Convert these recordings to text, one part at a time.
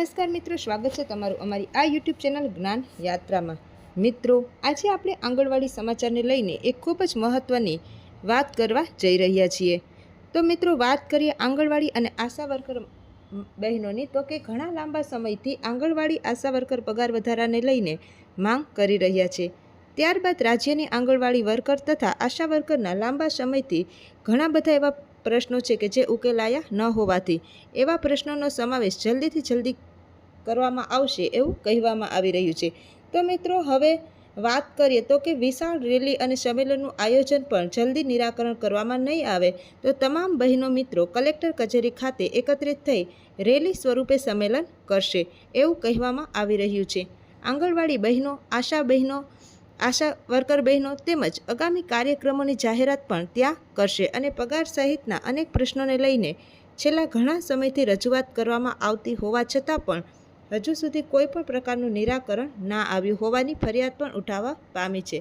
નમસ્કાર મિત્રો, સ્વાગત છે તમારું અમારી આ યુટ્યુબ ચેનલ જ્ઞાન યાત્રામાં. મિત્રો, આજે આપણે આંગણવાડી સમાચારને લઈને એક ખૂબ જ મહત્ત્વની વાત કરવા જઈ રહ્યા છીએ. તો મિત્રો, વાત કરીએ આંગણવાડી અને આશા વર્કર બહેનોની. તો કે ઘણા લાંબા સમયથી આંગણવાડી આશા વર્કર પગાર વધારાને લઈને માંગ કરી રહ્યા છે. ત્યારબાદ રાજ્યની આંગણવાડી વર્કર તથા આશા વર્કરના લાંબા સમયથી ઘણા બધા એવા પ્રશ્નો છે કે જે ઉકેલાયા ન હોવાથી. એવા પ્રશ્નોનો સમાવેશ જલ્દીથી જલ્દી કરવામાં આવશે એવું કહેવામાં આવી રહ્યું છે. તો મિત્રો, હવે વાત કરીએ તો કે વિશાળ રેલી અને સંમેલનનું આયોજન પણ જલ્દી નિરાકરણ કરવામાં નહીં આવે તો તમામ બહેનો મિત્રો કલેક્ટર કચેરી ખાતે એકત્રિત થઈ રેલી સ્વરૂપે સંમેલન કરશે એવું કહેવામાં આવી રહ્યું છે. આંગણવાડી બહેનો, આશા બહેનો, આશા વર્કર બહેનો તેમજ આગામી કાર્યક્રમોની જાહેરાત પણ ત્યાં કરશે અને પગાર સહિતના અનેક પ્રશ્નોને લઈને છેલ્લા ઘણા સમયથી રજૂઆત કરવામાં આવતી હોવા છતાં પણ હજુ સુધી કોઈ પણ પ્રકારનું નિરાકરણ ના આવ્યું હોવાની ફરિયાદ પણ ઉઠાવવા પામી છે.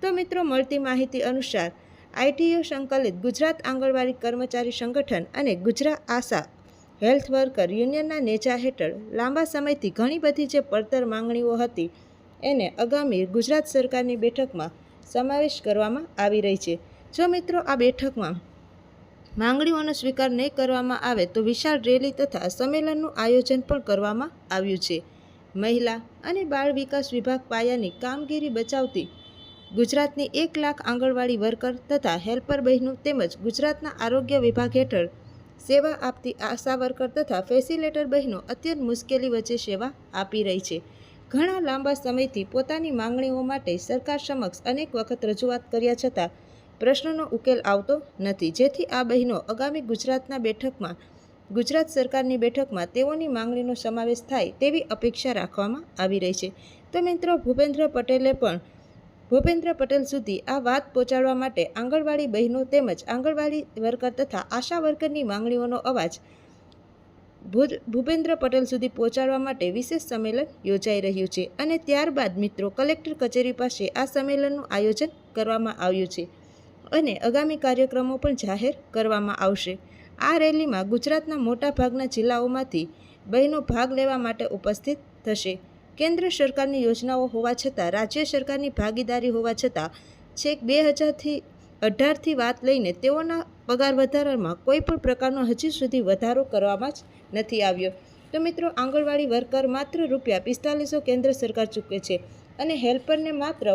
તો મિત્રો, મળતી માહિતી અનુસાર આઈટીયુ સંકલિત ગુજરાત આંગણવાડી કર્મચારી સંગઠન અને ગુજરાત આશા હેલ્થ વર્કર યુનિયનના નેજા હેઠળ લાંબા સમયથી ઘણી બધી જે પડતર માંગણીઓ હતી, એને આગામી ગુજરાત સરકારની બેઠકમાં સમાવેશ કરવામાં આવી રહી છે. જો મિત્રો, આ બેઠકમાં માંગણીઓનો સ્વીકાર નહીં કરવામાં આવે તો વિશાળ રેલી તથા સંમેલનનું આયોજન પણ કરવામાં આવ્યું છે. મહિલા અને બાળ વિકાસ વિભાગ પાયાની કામગીરી બચાવતી ગુજરાતની એક લાખ આંગણવાડી વર્કર તથા હેલ્પર બહેનો તેમજ ગુજરાતના આરોગ્ય વિભાગ હેઠળ સેવા આપતી આશા વર્કર તથા ફેસિલેટર બહેનો અત્યંત મુશ્કેલી વચ્ચે સેવા આપી રહી છે. ઘણા લાંબા સમયથી પોતાની માંગણીઓ માટે સરકાર સમક્ષ અનેક વખત રજૂઆત કર્યા છતાં પ્રશ્નોનો ઉકેલ આવતો નથી. જેથી આ બહેનો આગામી ગુજરાતના બેઠકમાં, ગુજરાત સરકારની બેઠકમાં તેઓની માંગણીનો સમાવેશ થાય તેવી અપેક્ષા રાખવામાં આવી રહી છે. તો મિત્રો, ભૂપેન્દ્ર પટેલે પણ, ભૂપેન્દ્ર પટેલ સુધી આ વાત પહોંચાડવા માટે આંગણવાડી બહેનો તેમજ આંગણવાડી વર્કર તથા આશા વર્કરની માંગણીઓનો અવાજ ભૂપેન્દ્ર પટેલ સુધી પહોંચાડવા માટે વિશેષ સંમેલન યોજાઈ રહ્યું છે. અને ત્યારબાદ મિત્રો, કલેક્ટર કચેરી પાસે આ સંમેલનનું આયોજન કરવામાં આવ્યું છે. અને આગામી કાર્યક્રમો પણ જાહેર કરવામાં આવશે. આ રેલીમાં ગુજરાતના મોટા ભાગના જિલ્લાઓમાંથી બહેનો ભાગ લેવા માટે ઉપસ્થિત થશે. કેન્દ્ર સરકારની યોજનાઓ હોવા છતાં, રાજ્ય સરકારની ભાગીદારી હોવા છતાં, છેક બે હજારથી અઢારથી વાત લઈને તેઓના પગાર વધારામાં કોઈ પણ પ્રકારનો હજી સુધી વધારો કરવામાં જ નથી આવ્યો. તો મિત્રો, આંગણવાડી વર્કર માત્ર રૂપિયા પિસ્તાલીસો કેન્દ્ર સરકાર ચૂકવે છે અને હેલ્પરને માત્ર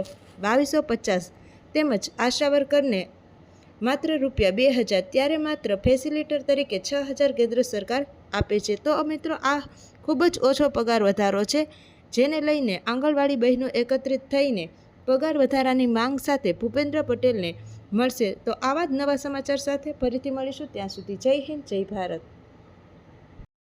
બાવીસો પચાસ તેમજ આશા વર્કરને માત્ર રૂપિયા બે હજાર, ત્યારે માત્ર ફેસિલિટર તરીકે છ હજાર કેન્દ્ર સરકાર આપે છે. તો મિત્રો, આ ખૂબ જ ઓછો પગાર વધારો છે, જેને લઈને આંગણવાડી બહેનો એકત્રિત થઈને પગાર વધારાની માંગ સાથે ભૂપેન્દ્ર પટેલને મળશે. તો આવા જ નવા સમાચાર સાથે ફરીથી મળીશું. ત્યાં સુધી જય હિન્દ, જય ભારત.